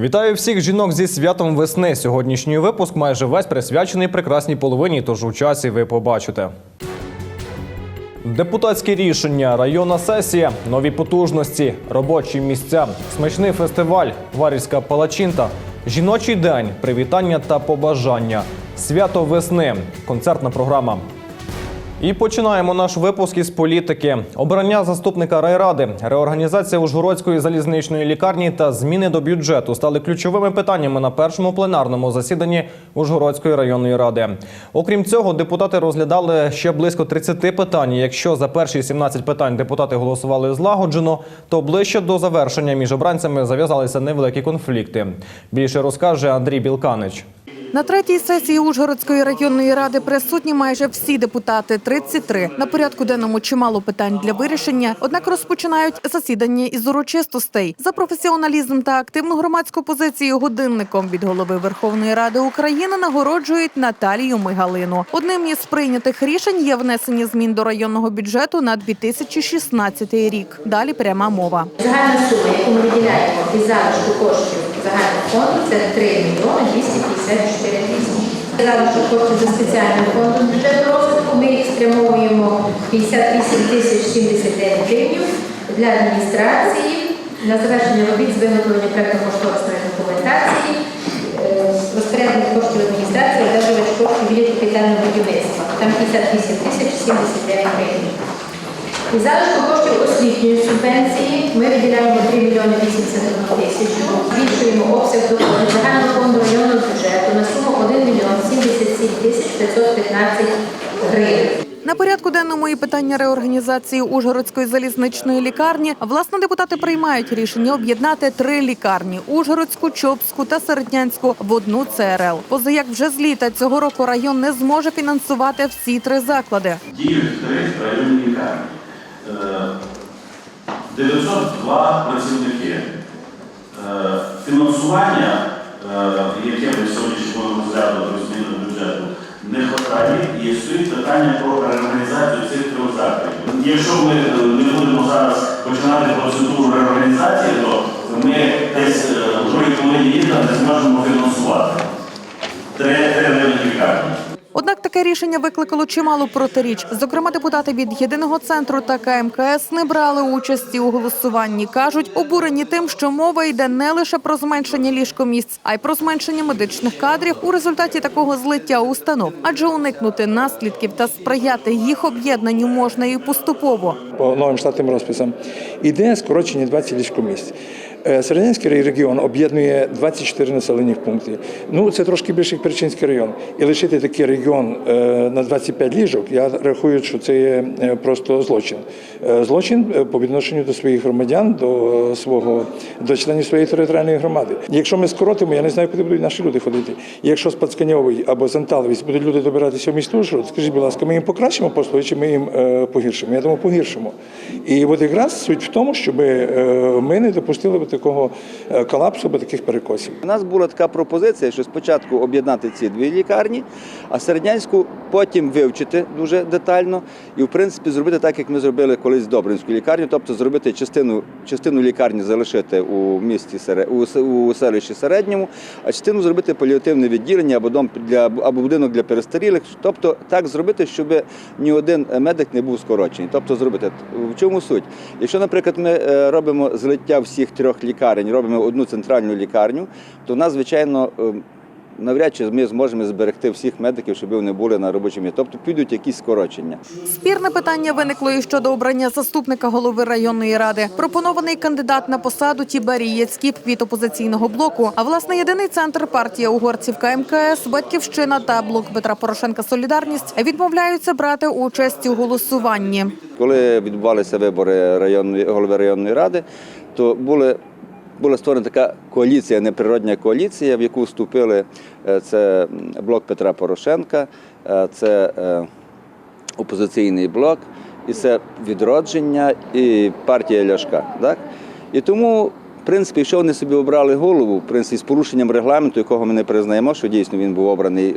Вітаю всіх жінок зі святом весни. Сьогоднішній випуск майже весь присвячений прекрасній половині, тож у часі ви побачите. Депутатські рішення, районна сесія, нові потужності, робочі місця, смачний фестиваль, варільська палачинта, жіночий день, привітання та побажання, свято весни, концертна програма. І починаємо наш випуск із політики. Обрання заступника райради, реорганізація Ужгородської залізничної лікарні та зміни до бюджету стали ключовими питаннями на першому пленарному засіданні Ужгородської районної ради. Окрім цього, депутати розглядали ще близько 30 питань. Якщо за перші 17 питань депутати голосували злагоджено, то ближче до завершення між обранцями зав'язалися невеликі конфлікти. Більше розкаже Андрій Білканич. На третій сесії Ужгородської районної ради присутні майже всі депутати 33. На порядку денному чимало питань для вирішення. Однак розпочинають засідання із урочистостей за професіоналізм та активну громадську позицію годинником від голови Верховної Ради України нагороджують Наталію Мигалину. Одним із прийнятих рішень є внесення змін до районного бюджету на 2016 рік. Далі пряма мова. Загальна сума, яку ми виділяємо із залишку коштів загального фонду, це 3 мільйони 254 тисячі. Залишок коштів за спеціальним фондом бюджету розвитку ми їх спрямовуємо 58 тисяч 79 гривень для адміністрації на завершення робіт з виготовлення проєктно-кошторисної документації, е, розпорядник коштів адміністрації, одержувач коштів від капітального будівництва. Там 58 тисяч 79 гривень. І залишку коштів освітньої субвенції ми виділяємо 3 мільйони 81 тисячу, збільшуємо обсяг доходів загального фонду районного бюджету на суму 1 мільйон 77 тисяч 515 гривень. На порядку денному і питання реорганізації Ужгородської залізничної лікарні. Власне, депутати приймають рішення об'єднати три лікарні: Ужгородську, Чопську та Середнянську в одну ЦРЛ. Поза як вже з літа цього року район не зможе фінансувати всі три заклади. Діють три районні лікарні. Е, 902 працівники. Е, Фінансування, е, яке ми сьогодні будемо розглядати до зміни бюджету, не вистачає і стоїть питання про реорганізацію цих трьох закладів. Якщо ми е, не будемо зараз починати процедуру реорганізації, то ми десь е, в другій половині літа не зможемо фінансувати. Три. Однак таке рішення викликало чимало протиріч. Зокрема, депутати від єдиного центру та КМКС не брали участі у голосуванні. кажуть, обурені тим, що мова йде не лише про зменшення ліжкомісць, а й про зменшення медичних кадрів у результаті такого злиття установ. Адже уникнути наслідків та сприяти їх об'єднанню можна і поступово. по новим штатним розписам. Іде скорочення 20 ліжкомісць. Е, Середнянський регіон об'єднує 24 населених пункти. Ну це трошки більше як Перечинський район. І лишити такий регіон е, на 25 ліжок, я рахую, що це є е, просто злочин. Злочин по відношенню до своїх громадян, до свого до членів своєї територіальної громади. Якщо ми скоротимо, я не знаю, куди будуть наші люди ходити. Якщо з Пацканьової або з будуть люди добиратися в місто скажіть, будь ласка, ми їм покращимо послуги, чи ми їм погіршимо? Я думаю, погіршимо. І от якраз суть в тому, щоб ми не допустили такого е, колапсу, б таких перекосів. У нас була така пропозиція, що спочатку об'єднати ці дві лікарні, а середнянську потім вивчити дуже детально і, в принципі, зробити так, як ми зробили колись Добринську лікарню, тобто зробити частину, частину лікарні залишити у місті у селищі середньому, а частину зробити паліативне відділення або дом для або будинок для перестарілих. Тобто так зробити, щоб ні один медик не був скорочений. Тобто зробити в чому суть? Якщо, наприклад, ми е, робимо злиття всіх трьох лікарень, робимо одну центральну лікарню, то в нас, звичайно, е, навряд чи ми зможемо зберегти всіх медиків, щоб вони були на робочому місці. Тобто підуть якісь скорочення. Спірне питання виникло і щодо обрання заступника голови районної ради. Пропонований кандидат на посаду Тіберій Яцькіп від опозиційного блоку. А власне єдиний центр партія угорців КМКС, Батьківщина та блок Петра Порошенка Солідарність відмовляються брати участь у голосуванні. Коли відбувалися вибори районної голови районної ради, то були. Була створена така коаліція, неприродня коаліція, в яку вступили е, це блок Петра Порошенка, е, це е, опозиційний блок, і це відродження і партія Ляшка. Так? І тому, в принципі, якщо вони собі обрали голову, в принципі, з порушенням регламенту, якого ми не признаємо, що дійсно він був обраний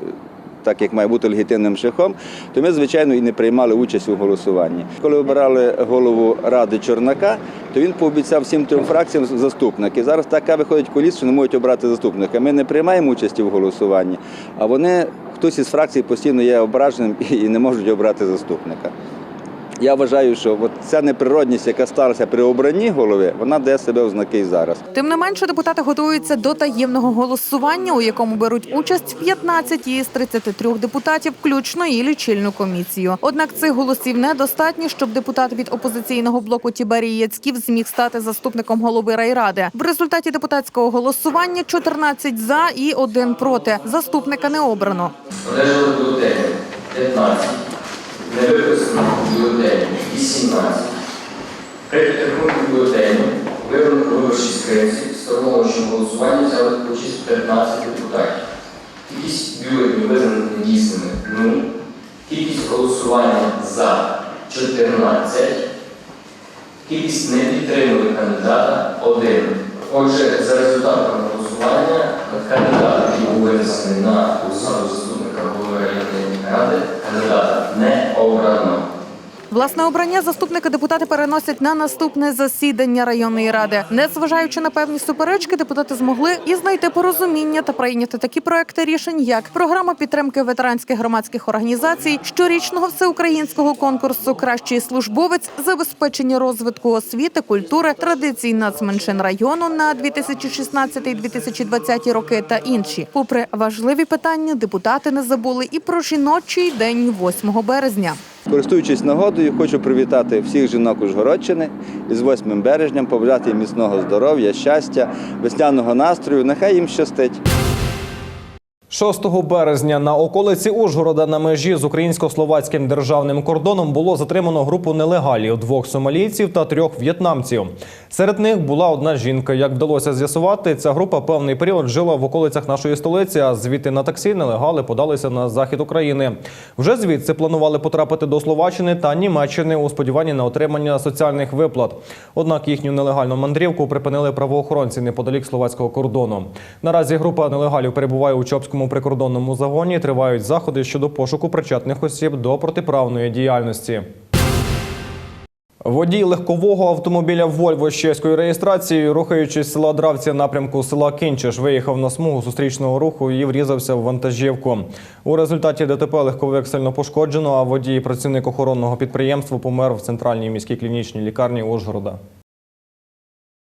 так як має бути легітимним шляхом, то ми, звичайно, і не приймали участь у голосуванні. Коли обирали голову ради Чорнака, то він пообіцяв всім трьом фракціям заступники. Зараз така виходить коліс, що не можуть обрати заступника. Ми не приймаємо участі в голосуванні, а вони, хтось із фракцій постійно є ображеним і не можуть обрати заступника. Я вважаю, що от ця неприродність, яка сталася при обранні голови, вона дає себе ознаки і зараз. Тим не менше, депутати готуються до таємного голосування, у якому беруть участь 15 із 33 депутатів, включно і лічильну комісію. Однак цих голосів недостатньо, щоб депутат від опозиційного блоку Тіберій Яцьків зміг стати заступником голови райради. В результаті депутатського голосування 14 за і 1 проти. Заступника не обрано. Одержали бюлетені 15, не виписано бюлетені 18. При підрахунку бюлетенів вибрано виборчі скринці, встановлено, що в голосуванні взяли участь 15 депутатів. Кількість бюлетенів визнано недійсними 0, кількість голосування за 14, кількість не підтримали кандидата 1. Отже, за результатами голосування кандидат, який був винесений на посаду заступника голови районної ради, кандидата не обрано. Власне обрання заступника депутати переносять на наступне засідання районної ради. Незважаючи на певні суперечки, депутати змогли і знайти порозуміння та прийняти такі проекти рішень, як програма підтримки ветеранських громадських організацій, щорічного всеукраїнського конкурсу Кращий службовець, забезпечення розвитку освіти, культури, традицій нацменшин району на 2016-2020 роки та інші. Попри важливі питання, депутати не забули і про жіночий день 8 березня. Користуючись нагодою, хочу привітати всіх жінок Ужгородщини із 8 березням, побажати їм міцного здоров'я, щастя, весняного настрою. Нехай їм щастить. 6 березня на околиці Ужгорода на межі з українсько-словацьким державним кордоном було затримано групу нелегалів двох сомалійців та трьох в'єтнамців. Серед них була одна жінка. Як вдалося з'ясувати, ця група певний період жила в околицях нашої столиці. А звідти на таксі нелегали подалися на захід України. Вже звідси планували потрапити до Словаччини та Німеччини у сподіванні на отримання соціальних виплат. Однак їхню нелегальну мандрівку припинили правоохоронці неподалік словацького кордону. Наразі група нелегалів перебуває у Чопському прикордонному загоні. Тривають заходи щодо пошуку причетних осіб до протиправної діяльності. Водій легкового автомобіля Вольво з чеською реєстрацією, рухаючись з села Дравці напрямку села Кинчиш, виїхав на смугу зустрічного руху і врізався в вантажівку. У результаті ДТП легковик сильно пошкоджено, а водій працівник охоронного підприємства помер в центральній міській клінічній лікарні Ужгорода.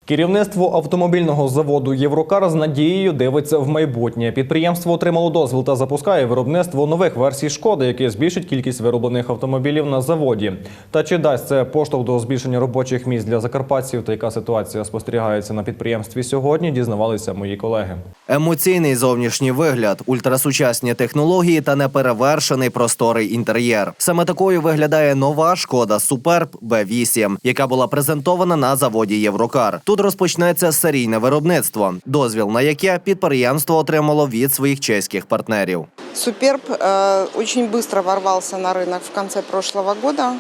Керівництво автомобільного заводу Єврокар з надією дивиться в майбутнє. Підприємство отримало дозвіл та запускає виробництво нових версій шкоди, які збільшать кількість вироблених автомобілів на заводі. Та чи дасть це поштовх до збільшення робочих місць для закарпатців? Та яка ситуація спостерігається на підприємстві сьогодні? Дізнавалися мої колеги. Емоційний зовнішній вигляд, ультрасучасні технології та неперевершений просторий інтер'єр. Саме такою виглядає нова шкода Superb B8, яка була презентована на заводі Єврокар. розпочнеться серійне виробництво, дозвіл на яке підприємство отримало від своїх чеських партнерів. Суперб э, очень быстро ворвался на рынок в конце прошлого года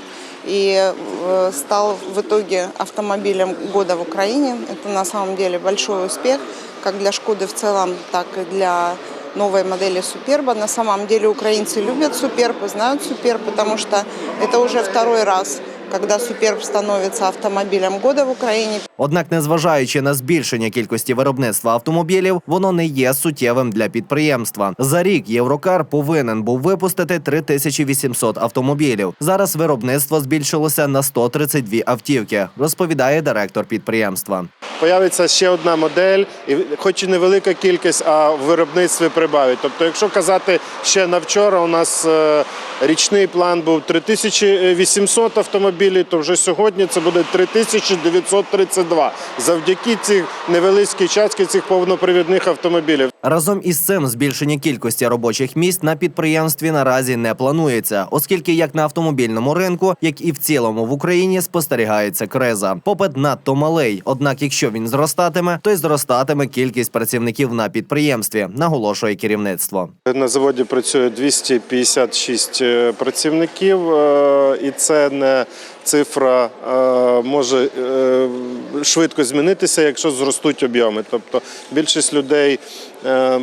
и э, стал в итоге автомобилем года в Украине. Это на самом деле большой успех, как для Шкоды в целом, так и для новой модели Суперба. На самом деле украинцы любят Суперб и знают Суперб, потому что это уже второй раз, когда Суперб становится автомобилем года в Украине. Однак, незважаючи на збільшення кількості виробництва автомобілів, воно не є суттєвим для підприємства. За рік Єврокар повинен був випустити 3800 автомобілів. Зараз виробництво збільшилося на 132 автівки, розповідає директор підприємства. Появиться ще одна модель, і хоч і невелика кількість, а в виробництві прибавить. Тобто, якщо казати ще на вчора, у нас е, річний план був 3800 автомобілів, то вже сьогодні це буде 3932. Завдяки цих невеличкій частці цих повнопривідних автомобілів. Разом із цим збільшення кількості робочих місць на підприємстві наразі не планується, оскільки як на автомобільному ринку, як і в цілому в Україні спостерігається криза. Попит надто малий. Однак, якщо він зростатиме, то й зростатиме кількість працівників на підприємстві, наголошує керівництво. На заводі працює 256 е, працівників, е, і це не цифра е, може е, швидко змінитися, якщо зростуть об'єми. Тобто більшість людей е,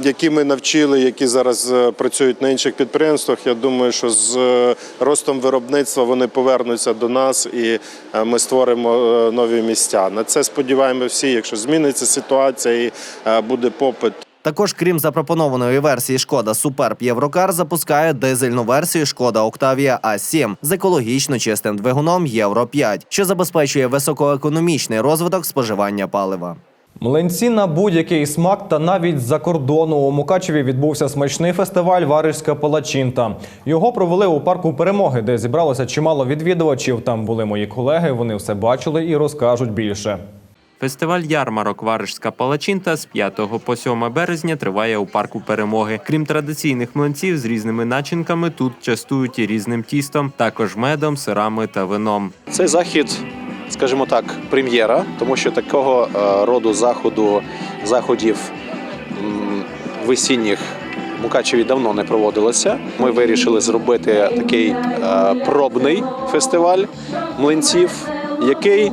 які ми навчили, які зараз е, працюють на інших підприємствах. Я думаю, що з е, ростом виробництва вони повернуться до нас і е, ми створимо е, нові місця. На це сподіваємося всі. Якщо зміниться ситуація і е, буде попит Також, крім запропонованої версії Шкода Superb Єврокар, запускає дизельну версію Шкода Octavia A7 з екологічно чистим двигуном Євро 5, що забезпечує високоекономічний розвиток споживання палива. Млинці на будь-який смак та навіть з-за кордону у Мукачеві відбувся смачний фестиваль Варежська палачинта. Його провели у парку перемоги, де зібралося чимало відвідувачів. Там були мої колеги. Вони все бачили і розкажуть більше. Фестиваль ярмарок Варежська палачинта з 5 по 7 березня триває у парку перемоги. Крім традиційних млинців з різними начинками, тут частують і різним тістом, також медом, сирами та вином. Цей захід, скажімо так, прем'єра, тому що такого е, роду заходу заходів весінніх в Мукачеві давно не проводилося. Ми вирішили зробити такий е, пробний фестиваль млинців, який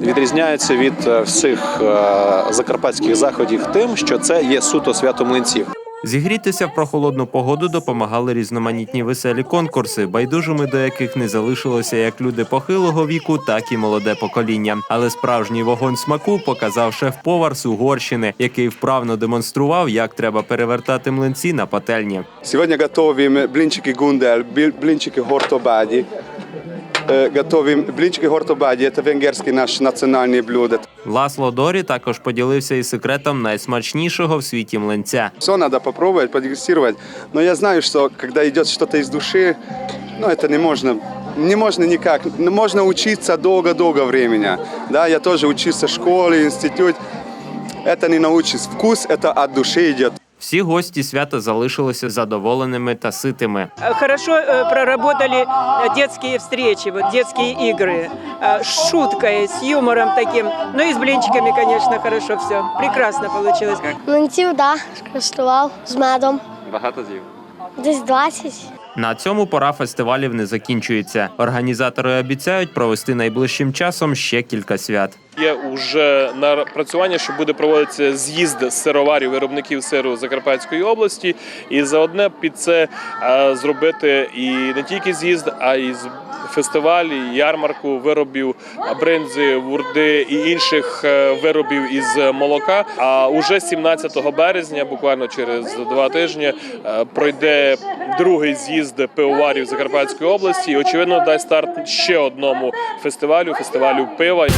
відрізняється від е, всіх е, закарпатських заходів тим, що це є суто свято млинців. Зігрітися в прохолодну погоду допомагали різноманітні веселі конкурси, байдужими до яких не залишилося як люди похилого віку, так і молоде покоління. Але справжній вогонь смаку показав шеф-повар з Угорщини, який вправно демонстрував, як треба перевертати млинці на пательні. Сьогодні готуємо блинчики гундель, блинчики гортобаді. Готовим блинчики гортобаді – це венгерське наше національне блюдо. Ласло Дорі також поділився із секретом найсмачнішого в світі млинця. Все надо попробовать, подегустировать. Но я знаю, что когда идет что-то из души, ну это не можно, не можно никак. Ну, Можно учиться долго-долго времени. Да, я тоже учился в школе, институт. Это не научишь. Вкус это от души идет. Всі гості свята залишилися задоволеними та ситими. Хорошо э, проработали э, детские встречи, вот детские игры, э, с шуткой, с юмором таким. Ну и с блинчиками, конечно, хорошо все. Прекрасно получилось. Млинців, да, скуштував з медом. Багато з'їв. Десь 20. На цьому пора фестивалів не закінчується. Організатори обіцяють провести найближчим часом ще кілька свят. Є вже напрацювання, що буде проводитися з'їзд сироварів виробників сиру Закарпатської області, і заодне під це е, зробити і не тільки з'їзд, а й фестиваль, і ярмарку виробів бринзи, вурди і інших е, виробів із молока. А уже 17 березня, буквально через два тижні, е, пройде другий з'їзд пивоварів Закарпатської області. І очевидно дасть старт ще одному фестивалю фестивалю пива.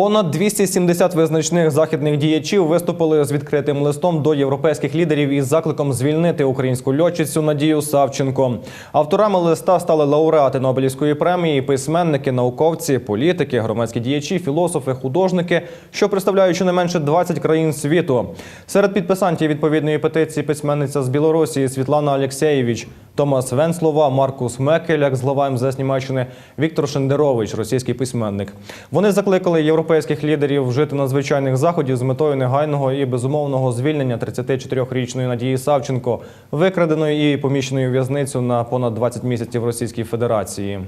Понад 270 визначних західних діячів виступили з відкритим листом до європейських лідерів із закликом звільнити українську льотчицю Надію Савченко. Авторами листа стали лауреати Нобелівської премії, письменники, науковці, політики, громадські діячі, філософи, художники, що представляють щонайменше 20 країн світу. Серед підписантів відповідної петиції письменниця з Білорусі Світлана Алєксєєвич, Томас Венслова, Маркус Мекель, як з глава МЗС Німеччини, Віктор Шендерович, російський письменник. Вони закликали європейських лідерів вжити надзвичайних заходів з метою негайного і безумовного звільнення 34-річної Надії Савченко, викраденої і поміщеної у в'язницю на понад 20 місяців Російській Федерації.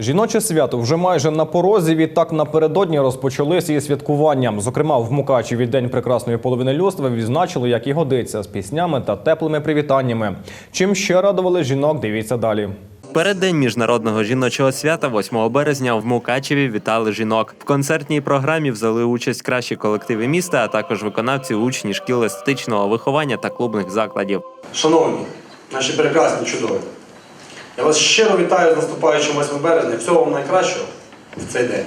Жіноче свято вже майже на порозі. Відтак напередодні розпочалися і святкування. Зокрема, в Мукачеві День прекрасної половини людства відзначили, як і годиться, з піснями та теплими привітаннями. Чим ще радували жінок, дивіться далі. Переддень міжнародного жіночого свята 8 березня в Мукачеві вітали жінок. В концертній програмі взяли участь кращі колективи міста, а також виконавці учні шкіл естетичного виховання та клубних закладів. Шановні, наші прекрасні чудові, я вас щиро вітаю з наступаючим 8 березня. Всього вам найкращого в цей день.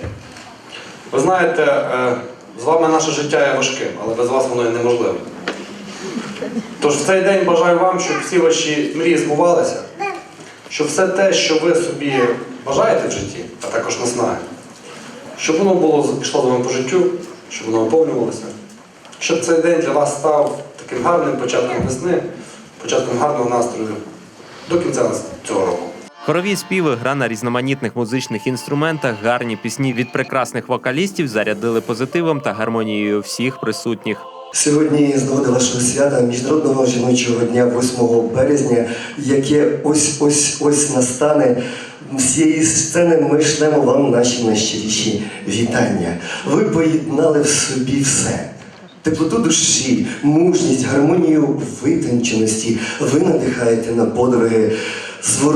Ви знаєте, е, з вами наше життя є важким, але без вас воно є неможливим. Тож в цей день бажаю вам, щоб всі ваші мрії збувалися, щоб все те, що ви собі бажаєте в житті, а також наснаги, щоб воно було пішло з вами по життю, щоб воно наповнювалося, щоб цей день для вас став таким гарним початком весни, початком гарного настрою до кінця цього року. Хорові співи, гра на різноманітних музичних інструментах, гарні пісні від прекрасних вокалістів зарядили позитивом та гармонією всіх присутніх. Сьогодні з нагоди вашого свята Міжнародного жіночого дня 8 березня, яке ось ось ось настане. З цієї сцени ми шлемо вам наші найщиріші вітання. Ви поєднали в собі все: теплоту душі, мужність, гармонію витонченості. Ви надихаєте на подвиги,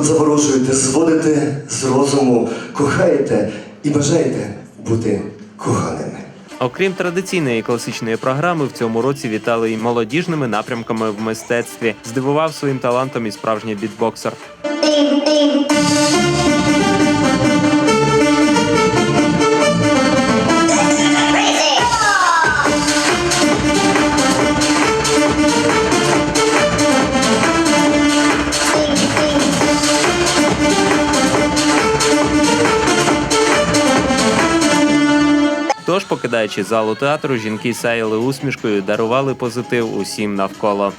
заворожуєте, зводите з розуму, кохаєте і бажаєте бути коханими. Окрім традиційної класичної програми, в цьому році вітали й молодіжними напрямками в мистецтві. Здивував своїм талантом і справжній бітбоксер. Покидаючи залу театру, жінки сяяли усмішкою, дарували позитив усім навколо.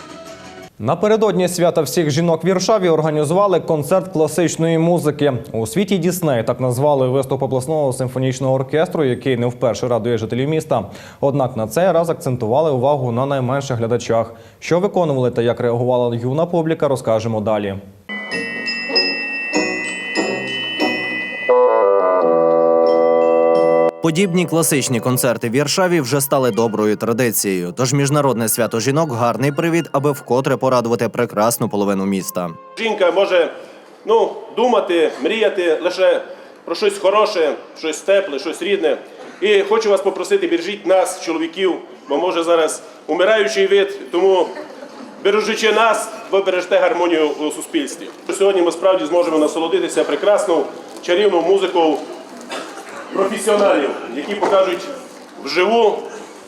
Напередодні свята всіх жінок в Віршаві організували концерт класичної музики. У світі Дісней так назвали виступ обласного симфонічного оркестру, який не вперше радує жителів міста. Однак на цей раз акцентували увагу на найменших глядачах. Що виконували та як реагувала юна публіка, розкажемо далі. Подібні класичні концерти в Віршаві вже стали доброю традицією. Тож міжнародне свято жінок гарний привід, аби вкотре порадувати прекрасну половину міста. Жінка може ну, думати, мріяти лише про щось хороше, щось тепле, щось рідне. І хочу вас попросити, бережіть нас, чоловіків, бо може зараз умираючий вид, тому бережучи нас, ви бережете гармонію у суспільстві. Сьогодні ми справді зможемо насолодитися прекрасною чарівною музикою професіоналів, які покажуть вживу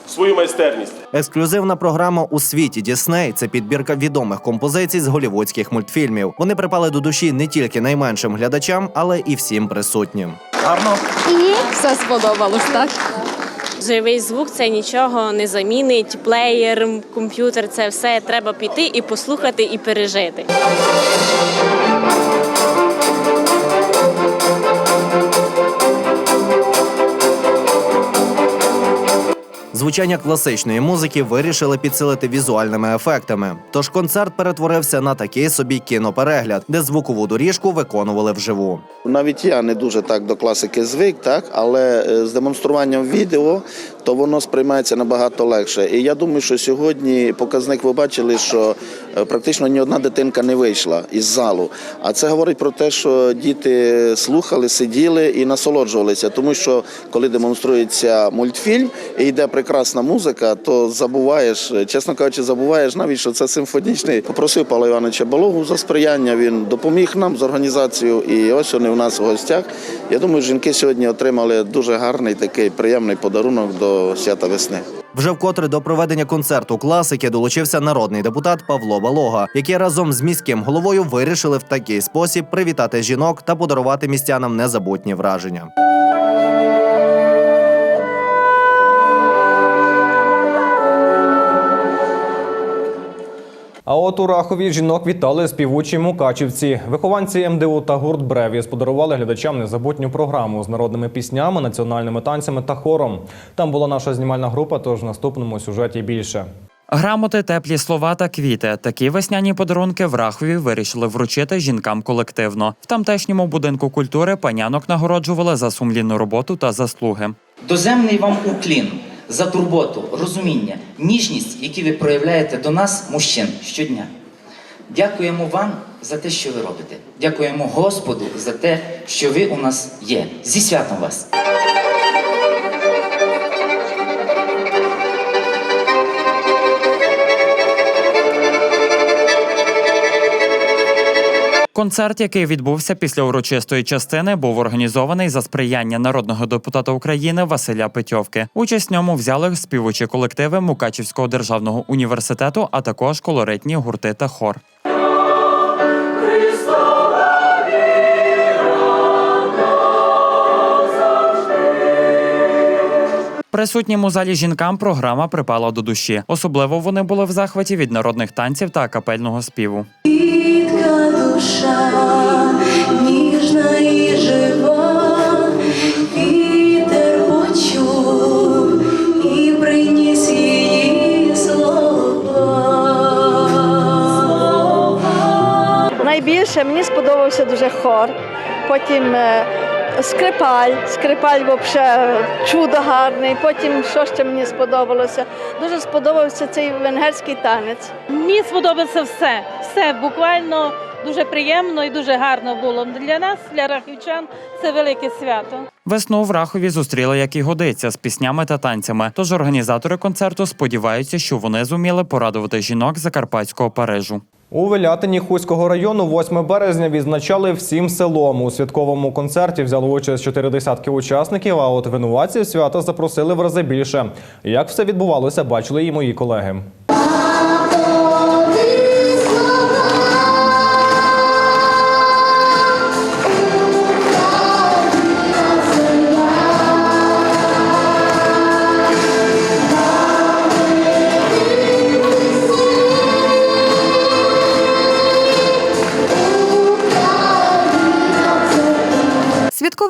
свою майстерність. Ексклюзивна програма у світі Дісней це підбірка відомих композицій з голівудських мультфільмів. Вони припали до душі не тільки найменшим глядачам, але і всім присутнім. Гарно. І все сподобалось, так? Живий звук це нічого не замінить. Плеєр, комп'ютер це все треба піти і послухати, і пережити. Звучання класичної музики вирішили підсилити візуальними ефектами. Тож концерт перетворився на такий собі кіноперегляд, де звукову доріжку виконували вживу. Навіть я не дуже так до класики звик, так але е, з демонструванням відео то воно сприймається набагато легше. І я думаю, що сьогодні показник ви бачили, що практично ні одна дитинка не вийшла із залу. А це говорить про те, що діти слухали, сиділи і насолоджувалися. Тому що коли демонструється мультфільм і йде прекрасна музика, то забуваєш, е, чесно кажучи, забуваєш навіть, що це симфонічний. Попросив Павла Івановича Балогу за сприяння. Він допоміг нам з організацією. І ось вони у нас в гостях. Я думаю, жінки сьогодні отримали дуже гарний такий приємний подарунок до свята весни. Вже вкотре до проведення концерту класики долучився народний депутат Павло Балога, який разом з міським головою вирішили в такий спосіб привітати жінок та подарувати містянам незабутні враження. А от у Рахові жінок вітали співучі мукачівці. Вихованці МДУ та гурт Бревіс подарували глядачам незабутню програму з народними піснями, національними танцями та хором. Там була наша знімальна група, тож в наступному сюжеті більше. Грамоти, теплі слова та квіти. Такі весняні подарунки в Рахові вирішили вручити жінкам колективно. В тамтешньому будинку культури панянок нагороджували за сумлінну роботу та заслуги. Доземний вам уклін за турботу, розуміння, ніжність, які ви проявляєте до нас, мужчин, щодня. Дякуємо вам за те, що ви робите. Дякуємо Господу за те, що ви у нас є. Зі святом вас! Концерт, який відбувся після урочистої частини, був організований за сприяння народного депутата України Василя Петьовки. Участь в ньому взяли співучі колективи Мукачівського державного університету, а також колоритні гурти та хор. Присутнім у залі жінкам програма припала до душі. Особливо вони були в захваті від народних танців та капельного співу. Душа, ніжна і жива, вітер почув і приніс її слова. Найбільше мені сподобався дуже хор. Потім е, Скрипаль, скрипаль взагалі чудо гарний. Потім що ще мені сподобалося? Дуже сподобався цей венгерський танець. Мені сподобалося все. Все буквально дуже приємно і дуже гарно було. Для нас, для рахівчан, це велике свято. Весну в Рахові зустріли, як і годиться, з піснями та танцями. Тож організатори концерту сподіваються, що вони зуміли порадувати жінок закарпатського Парижу. У Велятині Хуського району 8 березня відзначали всім селом. У святковому концерті взяли участь чотири десятки учасників, а от винуватців свята запросили в рази більше. Як все відбувалося, бачили і мої колеги.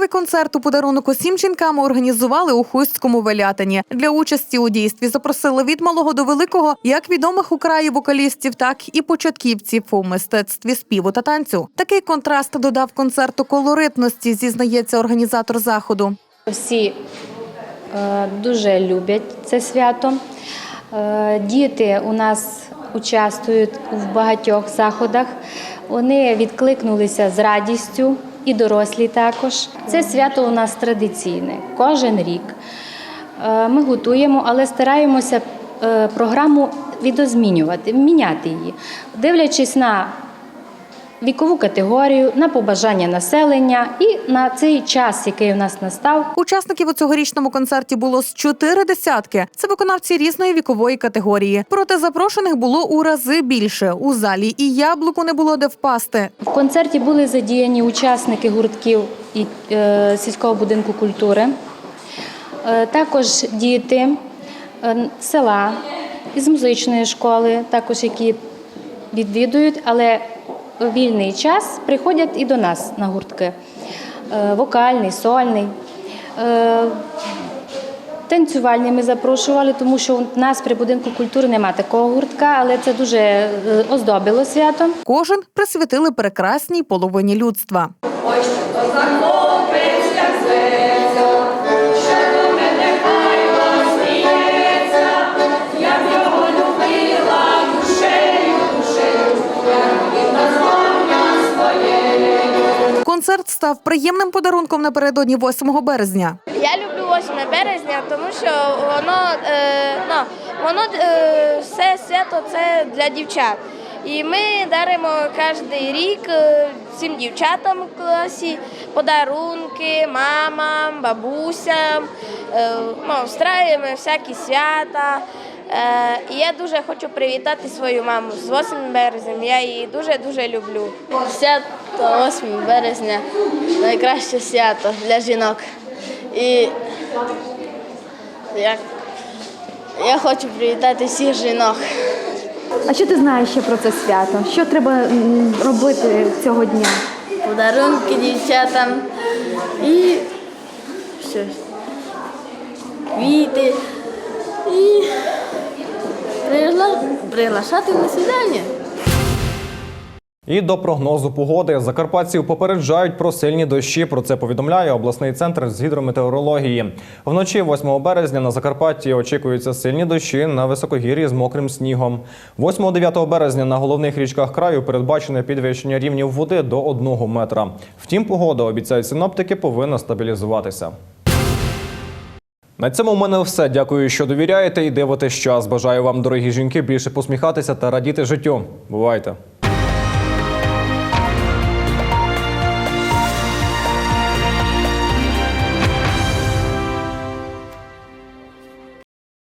Святковий концерт у подарунок усім організували у Хустському Велятині. Для участі у дійстві запросили від малого до великого як відомих у краї вокалістів, так і початківців у мистецтві співу та танцю. Такий контраст додав концерту колоритності, зізнається організатор заходу. Всі е, дуже люблять це свято. Е, діти у нас участвують в багатьох заходах. Вони відкликнулися з радістю, і дорослі також. Це свято у нас традиційне, кожен рік. Е, Ми готуємо, але стараємося е, програму відозмінювати, міняти її, дивлячись на вікову категорію, на побажання населення і на цей час, який у нас настав. Учасників у цьогорічному концерті було з чотири десятки. Це виконавці різної вікової категорії. Проте запрошених було у рази більше. У залі і яблуку не було де впасти. В концерті були задіяні учасники гуртків і е, сільського будинку культури, е, також діти е, села із музичної школи, також які відвідують, але вільний час приходять і до нас на гуртки. Е, Вокальний, сольний. Е, Танцювальні ми запрошували, тому що у нас при будинку культури немає такого гуртка, але це дуже е, оздобило свято. Кожен присвятили прекрасній половині людства. Ось Концерт став приємним подарунком напередодні 8 березня. Я люблю 8 березня, тому що воно, е, ну, воно е, все свято це для дівчат. І ми даримо кожен рік е, всім дівчатам в класі подарунки, мамам, бабусям, е, ну, встраюємо всякі свята. Е, і я дуже хочу привітати свою маму з 8 березня. Я її дуже-дуже люблю. Свято 8 березня найкраще свято для жінок. І я, я хочу привітати всіх жінок. А що ти знаєш ще про це свято? Що треба робити цього дня? Подарунки дівчатам і що? Квіти і пригла... приглашати на свідання. І до прогнозу погоди закарпатців попереджають про сильні дощі. Про це повідомляє обласний центр з гідрометеорології. Вночі 8 березня на Закарпатті очікуються сильні дощі на високогір'ї з мокрим снігом. 8-9 березня на головних річках краю передбачене підвищення рівнів води до 1 метра. Втім, погода обіцяють синоптики повинна стабілізуватися. На цьому в мене все. Дякую, що довіряєте і дивитесь час. Бажаю вам, дорогі жінки, більше посміхатися та радіти життю. Бувайте!